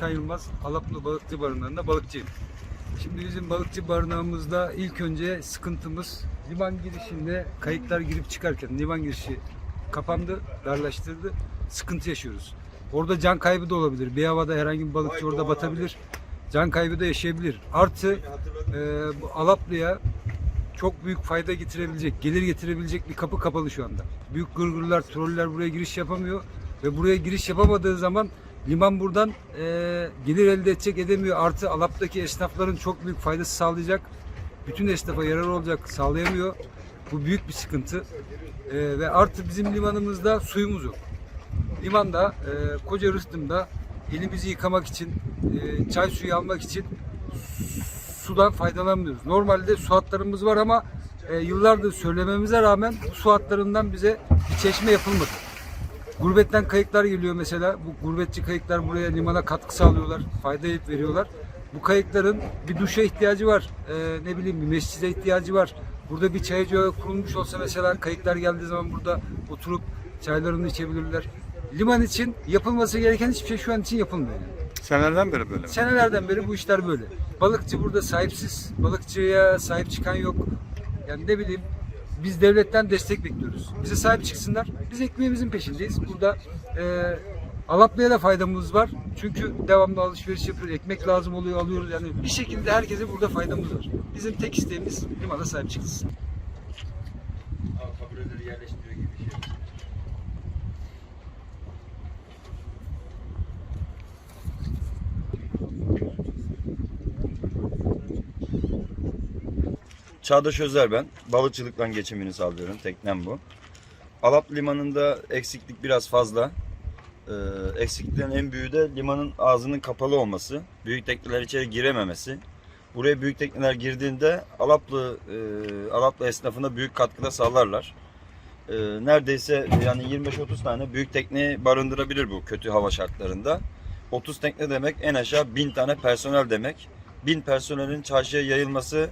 Erkan Yılmaz, Alaplı Balıkçı Barınağı'nda balıkçıyım. Şimdi bizim balıkçı barınağımızda ilk önce sıkıntımız liman girişinde kayıklar girip çıkarken liman girişi kapandı, darlaştırdı. Sıkıntı yaşıyoruz. Orada can kaybı da olabilir. Bir havada herhangi bir balıkçı orada batabilir. Can kaybı da yaşayabilir. Artı e, bu Alaplı'ya çok büyük fayda getirebilecek, gelir getirebilecek bir kapı kapalı şu anda. Büyük gırgırlar, troller buraya giriş yapamıyor ve buraya giriş yapamadığı zaman liman buradan e, gelir elde edecek edemiyor. Artı Alap'taki esnafların çok büyük faydası sağlayacak. Bütün esnafa yarar olacak, sağlayamıyor. Bu büyük bir sıkıntı. E, ve artı bizim limanımızda suyumuz yok. Limanda, e, koca rıhtımda elimizi yıkamak için, e, çay suyu almak için sudan faydalanmıyoruz. Normalde su hatlarımız var ama e, yıllardır söylememize rağmen bu su hatlarından bize bir çeşme yapılmadı. Gurbetten kayıklar geliyor mesela. Bu gurbetçi kayıklar buraya limana katkı sağlıyorlar. Fayda veriyorlar. Bu kayıkların bir duşa ihtiyacı var. E, ne bileyim bir mescide ihtiyacı var. Burada bir çay ocağı kurulmuş olsa mesela kayıklar geldiği zaman burada oturup çaylarını içebilirler. Liman için yapılması gereken hiçbir şey şu an için yapılmıyor. Senelerden beri böyle mi? Senelerden beri bu işler böyle. Balıkçı burada sahipsiz. Balıkçıya sahip çıkan yok. Yani ne bileyim biz devletten destek bekliyoruz. Bize sahip çıksınlar. Biz ekmeğimizin peşindeyiz. Burada e, Alaplı'ya da faydamız var. Çünkü devamlı alışveriş yapıyoruz. Ekmek lazım oluyor alıyoruz. Yani bir şekilde herkese burada faydamız var. Bizim tek isteğimiz limana sahip çıksın. Kabloları yerleştiriyor gibi bir şey. Çağdaş Özer ben. Balıkçılıktan geçimini sağlıyorum. Teknem bu. Alap limanında eksiklik biraz fazla. Ee, eksikliklerin en büyüğü de limanın ağzının kapalı olması. Büyük tekneler içeri girememesi. Buraya büyük tekneler girdiğinde Alaplı e, Alaplı esnafına büyük katkıda sağlarlar. Ee, neredeyse yani 25-30 tane büyük tekneyi barındırabilir bu kötü hava şartlarında. 30 tekne demek en aşağı 1000 tane personel demek. 1000 personelin çarşıya yayılması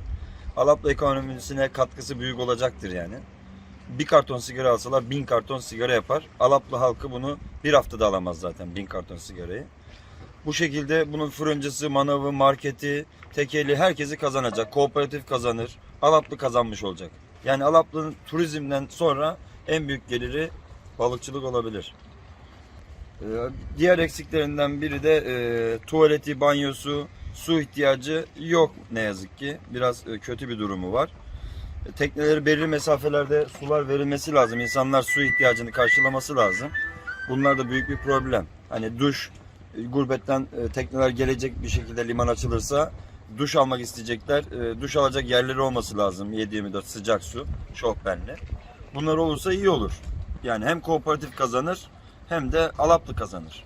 Alaplı ekonomisine katkısı büyük olacaktır yani. Bir karton sigara alsalar 1000 karton sigara yapar. Alaplı halkı bunu bir haftada alamaz zaten 1000 karton sigarayı. Bu şekilde bunun fırıncısı, manavı, marketi, tekeli herkesi kazanacak. Kooperatif kazanır. Alaplı kazanmış olacak. Yani Alaplı'nın turizmden sonra en büyük geliri balıkçılık olabilir. Ee, Diğer eksiklerinden biri de e, tuvaleti, banyosu, su ihtiyacı yok ne yazık ki. Biraz e, kötü bir durumu var. E, Tekneleri belirli mesafelerde sular verilmesi lazım. İnsanlar su ihtiyacını karşılaması lazım. Bunlar da büyük bir problem. Hani duş, e, gurbetten tekneler gelecek bir şekilde liman açılırsa duş almak isteyecekler. Duş alacak yerleri olması lazım. 7-24 sıcak su, şofbenli. Bunlar olursa iyi olur. Yani hem kooperatif kazanır hem de Alaplı kazanır.